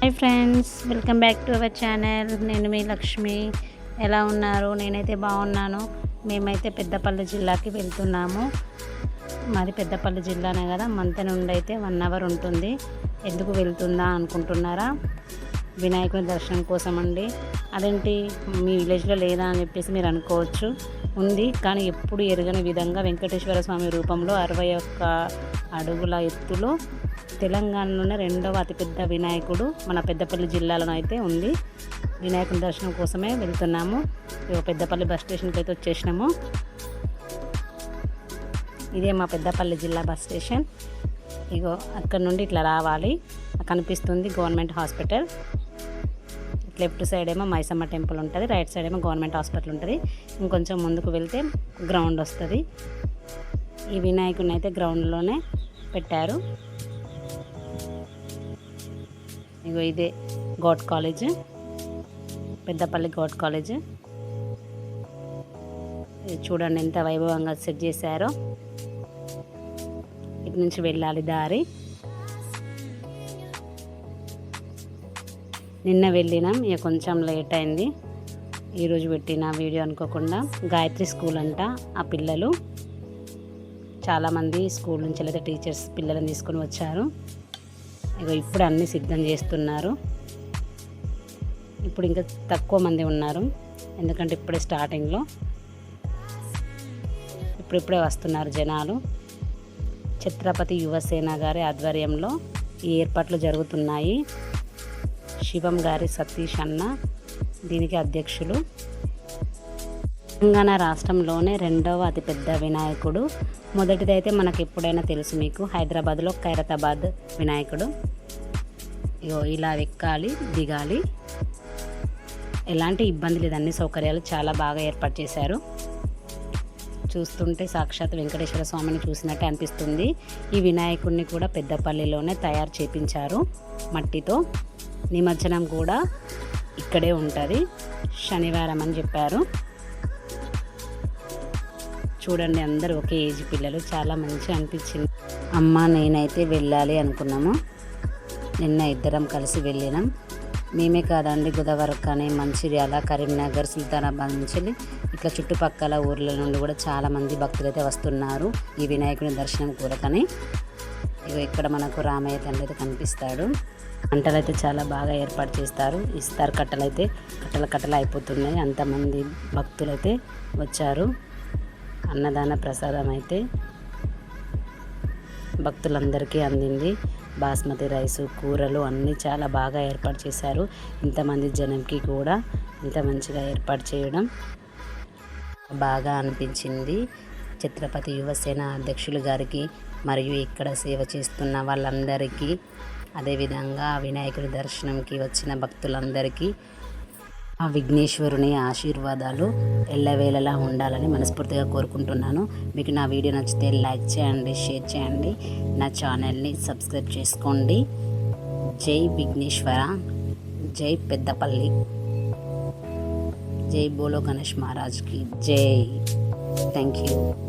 Hi friends welcome back to our channel. నేను మీ లక్ష్మి. ఎలా ఉన్నారు? నేనైతే బాగున్నాను. మేమైతే పెద్దపల్లి జిల్లాకి వెళ్తున్నాము. మాది పెద్దపల్లి జిల్లానే కదా. మంత నుండి అయితే వన్ అవర్ ఉంటుంది. ఎందుకు వెళ్తుందా అనుకుంటున్నారా? వినాయకుని దర్శనం కోసం అండి అదేంటి? మీ విలేజ్లో లేదా అని చెప్పేసి మీరు అనుకోవచ్చు. ఉంది కానీ ఎప్పుడు ఎరగని విధంగా వెంకటేశ్వర స్వామి రూపంలో అరవై ఒక్క అడుగుల ఎత్తులో తెలంగాణలోనే రెండవ అతిపెద్ద వినాయకుడు మన పెద్దపల్లి జిల్లాలో అయితే ఉంది. వినాయకుని దర్శనం కోసమే వెళ్తున్నాము. ఇగో పెద్దపల్లి బస్ స్టేషన్కి అయితే వచ్చేసినాము. ఇదే మా పెద్దపల్లి జిల్లా బస్ స్టేషన్. ఇగో అక్కడ నుండి ఇట్లా రావాలి. కనిపిస్తుంది గవర్నమెంట్ హాస్పిటల్. లెఫ్ట్ సైడ్ ఏమో మైసమ్మ టెంపుల్ ఉంటుంది. రైట్ సైడ్ ఏమో గవర్నమెంట్ హాస్పిటల్ ఉంటుంది. ఇంకొంచెం ముందుకు వెళ్తే గ్రౌండ్ వస్తుంది. ఈ వినాయకుని అయితే గ్రౌండ్లోనే పెట్టారు. ఇగో ఇదే govt college. Peddapalli govt college. ఇది చూడండి ఎంత వైభవంగా సెట్ చేశారో. ఇటు నుంచి వెళ్ళాలి దారి. నిన్న వెళ్ళినాం ఇక కొంచెం లేట్ అయింది. ఈరోజు పెట్టిన వీడియో అనుకోకుండా గాయత్రి స్కూల్ అంట ఆ పిల్లలు. చాలామంది స్కూల్ నుంచి లేదా టీచర్స్ పిల్లలను తీసుకొని వచ్చారు. ఇక ఇప్పుడు అన్నీ సిద్ధం చేస్తున్నారు. ఇప్పుడు ఇంకా తక్కువ మంది ఉన్నారు. ఎందుకంటే ఇప్పుడే స్టార్టింగ్లో ఇప్పుడిప్పుడే వస్తున్నారు జనాలు. ఛత్రపతి యువసేన గారి ఆధ్వర్యంలో ఈ ఏర్పాట్లు జరుగుతున్నాయి. శివం గారి సతీష్ అన్న దీనికి అధ్యక్షులు. తెలంగాణ రాష్ట్రంలోనే రెండవ అతిపెద్ద వినాయకుడు. మొదటిదైతే మనకు ఎప్పుడైనా తెలుసు మీకు హైదరాబాద్లో ఖైరతాబాద్ వినాయకుడు. ఇగో ఇలా ఎక్కాలి దిగాలి. ఎలాంటి ఇబ్బంది లేదు అన్ని సౌకర్యాలు చాలా బాగా ఏర్పాటు చేశారు. చూస్తుంటే సాక్షాత్ వెంకటేశ్వర స్వామిని చూసినట్టే అనిపిస్తుంది. ఈ వినాయకుడిని కూడా పెద్దపల్లిలోనే తయారు చేపించారు మట్టితో. నిమజ్జనం కూడా ఇక్కడే ఉంటుంది. శనివారం అని చెప్పారు. చూడండి అందరూ ఒకే ఏజ్ పిల్లలు చాలా మంచిగా అనిపించింది. అమ్మ నేనైతే వెళ్ళాలి అనుకున్నాము. నిన్న ఇద్దరం కలిసి వెళ్ళినాం. మేమే కాదండి గోదావరి కానీ మంచిర్యాల కరీంనగర్ సుల్తానాబాద్ నుంచి ఇట్లా చుట్టుపక్కల ఊర్ల నుండి కూడా చాలామంది భక్తులు అయితే వస్తున్నారు ఈ వినాయకుని దర్శనం కోరకని. ఇగో ఇక్కడ మనకు రామయ్య తండ్రి అయితే కనిపిస్తాడు. వంటలు అయితే చాలా బాగా ఏర్పాటు చేస్తారు. ఇస్తారు కట్టలు అయితే కట్టలు కట్టలు అయిపోతున్నాయి. అంతమంది భక్తులు అయితే వచ్చారు. అన్నదాన ప్రసాదం అయితే భక్తులందరికీ అందింది. బాస్మతి రైసు కూరలు అన్నీ చాలా బాగా ఏర్పాటు చేశారు. ఇంతమంది జనంకి కూడా ఇంత మంచిగా ఏర్పాటు చేయడం బాగా అనిపించింది. ఛత్రపతి యువసేన అధ్యక్షులు గారికి మరియు ఇక్కడ సేవ చేస్తున్న వాళ్ళందరికీ అదేవిధంగా వినాయకుడి దర్శనంకి వచ్చిన భక్తులందరికీ ఆ విఘ్నేశ్వరుని ఆశీర్వాదాలు ఎల్లవేళలా ఉండాలని మనస్ఫూర్తిగా కోరుకుంటున్నాను. మీకు నా వీడియో నచ్చితే లైక్ చేయండి షేర్ చేయండి. నా ఛానల్ని సబ్స్క్రైబ్ చేసుకోండి. జై విఘ్నేశ్వర జై పెద్దపల్లి. జై బోలో గణేష్ మహారాజ్కి జై. Thank you.